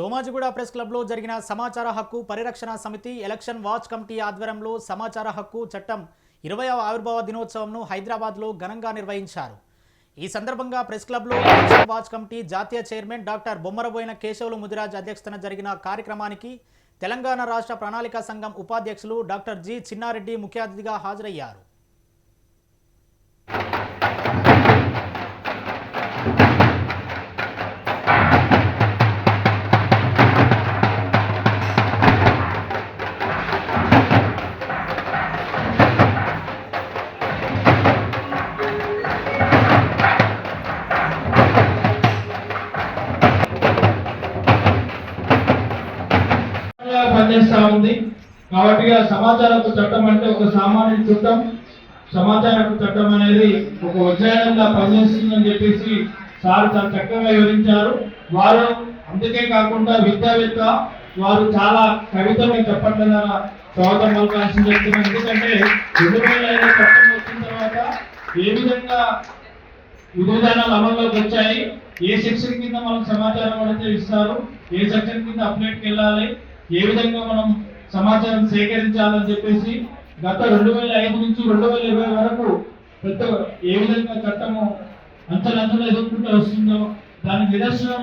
Somajiguda press క్లబ్లో జరిగిన సమాచార హక్కు పరిరక్షణ సమితి ఎలక్షన్ వాచ్ కమిటీ ఆధ్వర్యంలో సమాచార హక్కు చట్టం ఇరవయవ ఆవిర్భావ దినోత్సవంను హైదరాబాద్లో ఘనంగా నిర్వహించారు. ఈ సందర్భంగా ప్రెస్ క్లబ్లో ఎలక్షన్ వాచ్ కమిటీ జాతీయ చైర్మన్ డాక్టర్ బొమ్మరబోయిన కేశవులు ముదిరాజ్ అధ్యక్షతన జరిగిన కార్యక్రమానికి తెలంగాణ రాష్ట్ర ప్రణాళిక సంఘం ఉపాధ్యక్షులు డాక్టర్ జి చిన్నారెడ్డి ముఖ్య అతిథిగా హాజరయ్యారు. పనిచేస్తా ఉంది. కాబట్టి ఆ సమాచార హక్కు చట్టం అంటే ఒక సామాన్య చట్టం. సమాచార హక్కు చట్టం అనేది ఒక అధ్యయనంగా పనిచేస్తుందని చెప్పేసి సార్ చాలా చక్కగా వివరించారు. వారు అందుకే కాకుండా విద్యావేత్త వారు చాలా కవితలు చెప్పండి ద్వారా స్వాగతం పలకాల్సింది ఎందుకంటే రెండు వేల ఐదు చట్టం వచ్చిన తర్వాత ఏ విధంగా విధి విధానాలు అమల్లోకి వచ్చాయి ఏ సెక్షన్ కింద మనం సమాచారం అడిగితే ఇస్తారు ఏ సెక్షన్ కింద అప్డేట్కి వెళ్ళాలి ఏ విధంగా మనం సమాచారం సేకరించాలని చెప్పేసి గత రెండు వేల ఐదు నుంచి రెండు వేల ఇరవై వరకు పెద్ద ఏ విధంగా చట్టము అంచనంచలు ఎదుర్కొంటూ వస్తుందో దానికి నిదర్శనం